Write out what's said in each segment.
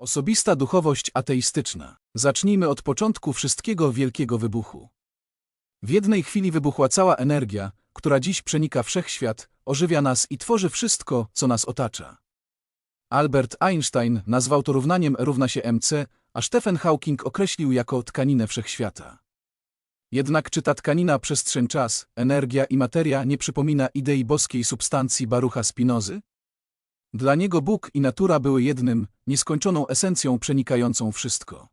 Osobista duchowość ateistyczna. Zacznijmy od początku wszystkiego wielkiego wybuchu. W jednej chwili wybuchła cała energia, która dziś przenika wszechświat, ożywia nas i tworzy wszystko, co nas otacza. Albert Einstein nazwał to równaniem E równa się mc, a Stephen Hawking określił jako tkaninę wszechświata. Jednak czy ta tkanina przestrzeń-czas, energia i materia nie przypomina idei boskiej substancji Barucha Spinozy? Dla niego Bóg i natura były jednym, nieskończoną esencją przenikającą wszystko.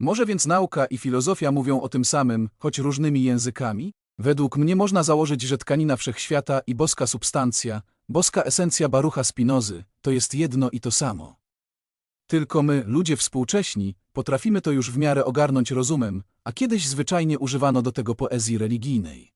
Może więc nauka i filozofia mówią o tym samym, choć różnymi językami? Według mnie można założyć, że tkanina wszechświata i boska substancja, boska esencja Barucha Spinozy, to jest jedno i to samo. Tylko my, ludzie współcześni, potrafimy to już w miarę ogarnąć rozumem, a kiedyś zwyczajnie używano do tego poezji religijnej.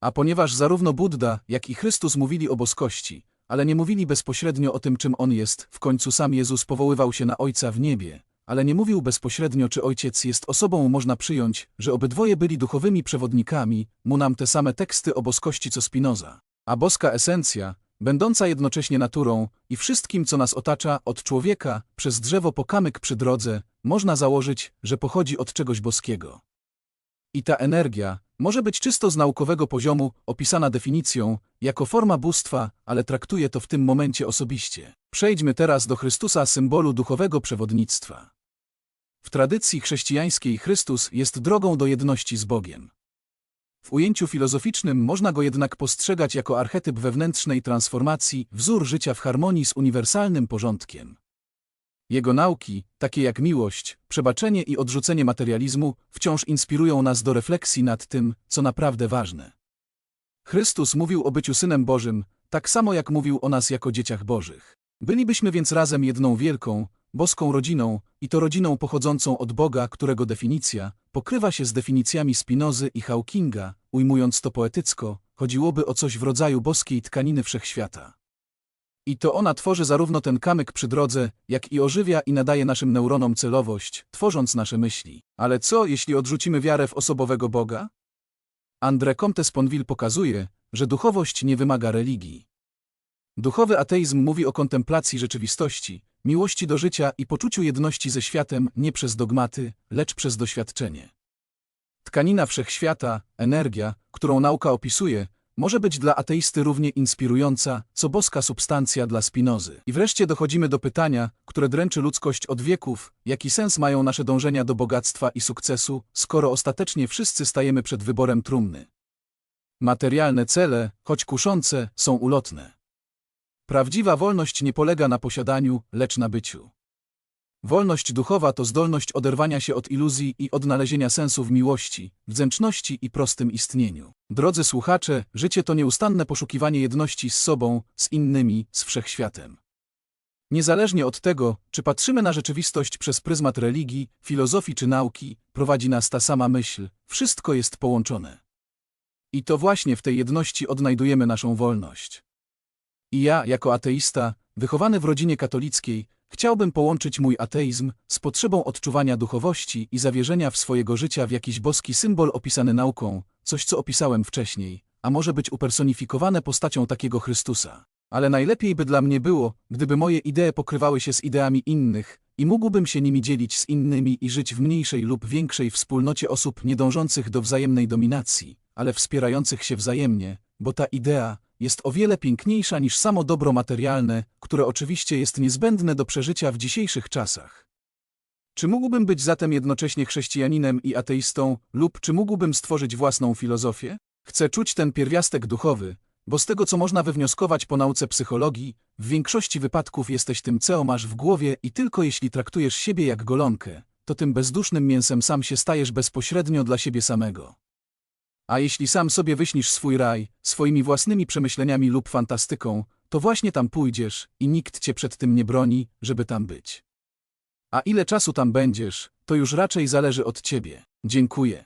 A ponieważ zarówno Buddha, jak i Chrystus mówili o boskości, ale nie mówili bezpośrednio o tym, czym On jest, w końcu sam Jezus powoływał się na Ojca w niebie, ale nie mówił bezpośrednio, czy Ojciec jest osobą, można przyjąć, że obydwoje byli duchowymi przewodnikami, mu nam te same teksty o boskości co Spinoza. A boska esencja, będąca jednocześnie naturą i wszystkim, co nas otacza, od człowieka, przez drzewo po kamyk przy drodze, można założyć, że pochodzi od czegoś boskiego. I ta energia może być czysto z naukowego poziomu, opisana definicją, jako forma bóstwa, ale traktuje to w tym momencie osobiście. Przejdźmy teraz do Chrystusa, symbolu duchowego przewodnictwa. W tradycji chrześcijańskiej Chrystus jest drogą do jedności z Bogiem. W ujęciu filozoficznym można go jednak postrzegać jako archetyp wewnętrznej transformacji, wzór życia w harmonii z uniwersalnym porządkiem. Jego nauki, takie jak miłość, przebaczenie i odrzucenie materializmu, wciąż inspirują nas do refleksji nad tym, co naprawdę ważne. Chrystus mówił o byciu Synem Bożym, tak samo jak mówił o nas jako dzieciach Bożych. Bylibyśmy więc razem jedną wielką, boską rodziną, i to rodziną pochodzącą od Boga, którego definicja pokrywa się z definicjami Spinozy i Hawkinga, ujmując to poetycko, chodziłoby o coś w rodzaju boskiej tkaniny wszechświata. I to ona tworzy zarówno ten kamyk przy drodze, jak i ożywia i nadaje naszym neuronom celowość, tworząc nasze myśli. Ale co, jeśli odrzucimy wiarę w osobowego Boga? André Comte Sponville pokazuje, że duchowość nie wymaga religii. Duchowy ateizm mówi o kontemplacji rzeczywistości, miłości do życia i poczuciu jedności ze światem nie przez dogmaty, lecz przez doświadczenie. Tkanina wszechświata, energia, którą nauka opisuje, może być dla ateisty równie inspirująca, co boska substancja dla Spinozy. I wreszcie dochodzimy do pytania, które dręczy ludzkość od wieków, jaki sens mają nasze dążenia do bogactwa i sukcesu, skoro ostatecznie wszyscy stajemy przed wyborem trumny. Materialne cele, choć kuszące, są ulotne. Prawdziwa wolność nie polega na posiadaniu, lecz na byciu. Wolność duchowa to zdolność oderwania się od iluzji i odnalezienia sensu w miłości, wdzięczności i prostym istnieniu. Drodzy słuchacze, życie to nieustanne poszukiwanie jedności z sobą, z innymi, z wszechświatem. Niezależnie od tego, czy patrzymy na rzeczywistość przez pryzmat religii, filozofii czy nauki, prowadzi nas ta sama myśl, wszystko jest połączone. I to właśnie w tej jedności odnajdujemy naszą wolność. I ja, jako ateista, wychowany w rodzinie katolickiej, chciałbym połączyć mój ateizm z potrzebą odczuwania duchowości i zawierzenia w swojego życia w jakiś boski symbol opisany nauką, coś co opisałem wcześniej, a może być upersonifikowane postacią takiego Chrystusa. Ale najlepiej by dla mnie było, gdyby moje idee pokrywały się z ideami innych i mógłbym się nimi dzielić z innymi i żyć w mniejszej lub większej wspólnocie osób niedążących do wzajemnej dominacji, ale wspierających się wzajemnie, bo ta idea jest o wiele piękniejsza niż samo dobro materialne, które oczywiście jest niezbędne do przeżycia w dzisiejszych czasach. Czy mógłbym być zatem jednocześnie chrześcijaninem i ateistą, lub czy mógłbym stworzyć własną filozofię? Chcę czuć ten pierwiastek duchowy, bo z tego co można wywnioskować po nauce psychologii, w większości wypadków jesteś tym co masz w głowie i tylko jeśli traktujesz siebie jak golonkę, to tym bezdusznym mięsem sam się stajesz bezpośrednio dla siebie samego. A jeśli sam sobie wyśnisz swój raj, swoimi własnymi przemyśleniami lub fantastyką, to właśnie tam pójdziesz i nikt cię przed tym nie broni, żeby tam być. A ile czasu tam będziesz, to już raczej zależy od ciebie. Dziękuję.